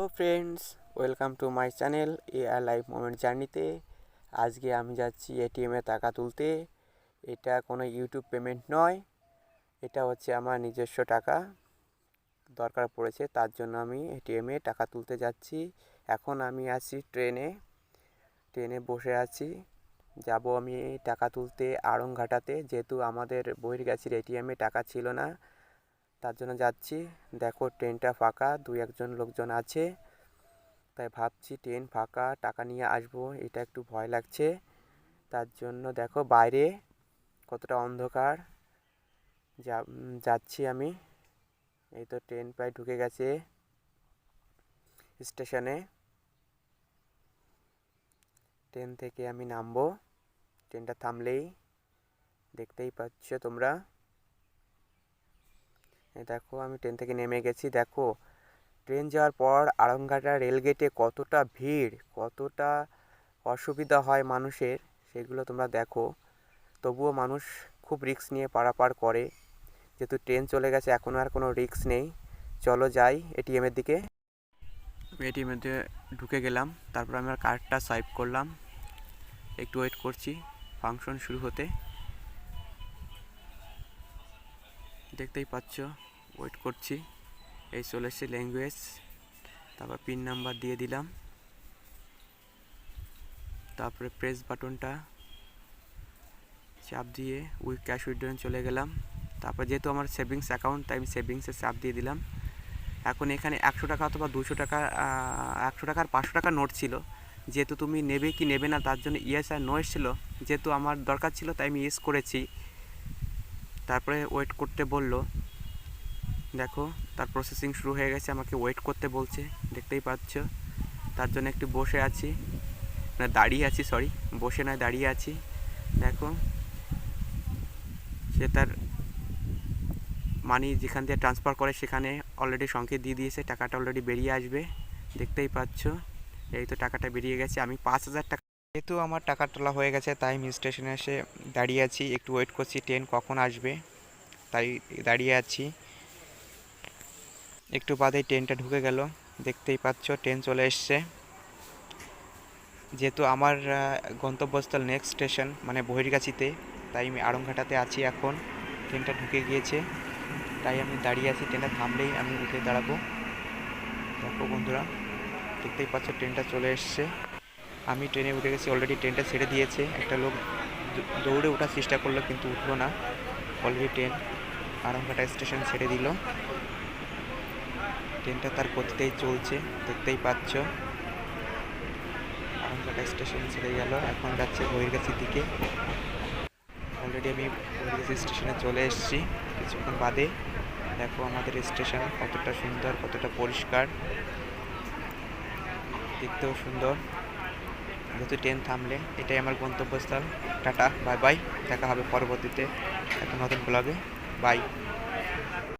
Hello friends, welcome to my channel এ আর life moment জার্নিতে। আজকে আমি যাচ্ছি এটিএমে টাকা তুলতে। এটা কোনো ইউটিউব পেমেন্ট নয়, এটা হচ্ছে আমার নিজস্ব টাকা। দরকার পড়েছে, তার জন্য আমি এটিএমে টাকা তুলতে যাচ্ছি। এখন আমি আছি ট্রেনে ট্রেনে বসে আছি। যাব আমি টাকা তুলতে আড়ংঘাটাতে যেহেতু আমাদের বহির্গাছির এটিএমে টাকা ছিল না। তার জন্য যাচ্ছি। দেখো ট্রেনটা ফাঁকা, দুই একজন লোকজন আছে। তাই ভাবছি ট্রেন ফাঁকা, টাকা নিয়ে আসব, এটা একটু ভয় লাগছে। তার জন্য দেখো বাইরে কতটা অন্ধকার। যা যাচ্ছি আমি। এই তো ট্রেন প্রায় ঢুকে গেছে স্টেশনে। ট্রেন থেকে আমি নামবো। ট্রেনটা থামলেই দেখতেই পাচ্ছ তোমরা। দেখো, আমি ট্রেন থেকে নেমে গেছি। দেখো ট্রেন যাওয়ার পর আড়ংঘাটা রেলগেটে কতটা ভিড়, কতটা অসুবিধা হয় মানুষের, সেগুলো তোমরা দেখো। তবুও মানুষ খুব রিস্ক নিয়ে পারাপার করে। যেহেতু ট্রেন চলে গেছে, এখন আর কোনো রিস্ক নেই। চলো যাই এটিএমের দিকে। এটিএমের দিকে ঢুকে গেলাম। তারপর আমি আমার কার্ডটা সোয়াইপ করলাম। একটু ওয়েট করছি। ফাংশন শুরু হতে। দেখতেই পাচ্ছ। ওয়েট করছি। এই চলে এসছে ল্যাঙ্গুয়েজ তারপর পিন নাম্বার দিয়ে দিলাম। তারপরে প্রেস বাটনটা চাপ দিয়ে উই ক্যাশ উইড্রোন চলে গেলাম। তারপর যেহেতু আমার সেভিংস অ্যাকাউন্ট তাই আমি সেভিংসে চাপ দিয়ে দিলাম। এখন এখানে একশো টাকা অথবা দুশো টাকা একশো টাকার পাঁচশো টাকার নোট ছিল। যেহেতু তুমি নেবে কি নেবে না, তার জন্য ইয়েস আর নো এসেছিল। যেহেতু আমার দরকার ছিল, তাই আমি ইয়েস করেছি। তারপরে ওয়েট করতে বলল, দেখো, তার প্রসেসিং শুরু হয়ে গেছে, আমাকে ওয়েট করতে বলছে, দেখতেই পাচ্ছ। তার জন্য একটু বসে আছি, না, দাঁড়িয়ে আছি সরি বসে নয়, দাঁড়িয়ে আছি। দেখো, সে তার মানি যেখান থেকে ট্রান্সফার করে, সেখানে অলরেডি সংকেত দিয়ে দিয়েছে, টাকাটা অলরেডি বেরিয়ে আসবে, দেখতেই পাচ্ছ। এই তো টাকাটা বেরিয়ে গেছে, আমি পাঁচ হাজার টাকা যেহেতু আমার টাকা তোলা হয়ে গেছে, তাই আমি স্টেশনে এসে দাঁড়িয়ে আছি। একটু ওয়েট করছি ট্রেন কখন আসবে? তাই দাঁড়িয়ে আছি। একটু বাদেই ট্রেনটা ঢুকে গেল। দেখতেই পাচ্ছ ট্রেন চলে এসছে। যেহেতু আমার গন্তব্যস্থল নেক্সট স্টেশন মানে বহিরগাছিতে, তাই আমি আড়ংঘাটাতে আছি এখন। ট্রেনটা ঢুকে গিয়েছে। তাই আমি দাঁড়িয়ে আছি ট্রেনটা থামলেই আমি উঠে দাঁড়াবো। দেখো বন্ধুরা, দেখতেই পাচ্ছ ট্রেনটা চলে এসছে। আমি ট্রেনে উঠে গেছি অলরেডি ট্রেনটা ছেড়ে দিয়েছে। একটা লোক দৌড়ে ওঠার চেষ্টা করল কিন্তু উঠল না। অলরেডি ট্রেন আরামঘাটা স্টেশন ছেড়ে দিল। ট্রেনটা তার গতিতেই চলছে, দেখতেই পাচ্ছ। আরামঘাটা স্টেশন ছেড়ে গেল, এখন যাচ্ছে বহির্গাছির দিকে। অলরেডি আমি বহির্গাছি স্টেশনে চলে এসেছি, কিছুক্ষণ বাদে। দেখো আমাদের স্টেশন কতটা সুন্দর, কতটা পরিষ্কার। দেখতেও সুন্দর। যেহেতু ট্রেন থামলে, এটাই আমার গন্তব্যস্থল। টাটা বাই বাই দেখা হবে পরবর্তীতে একটা নতুন ব্লগে বাই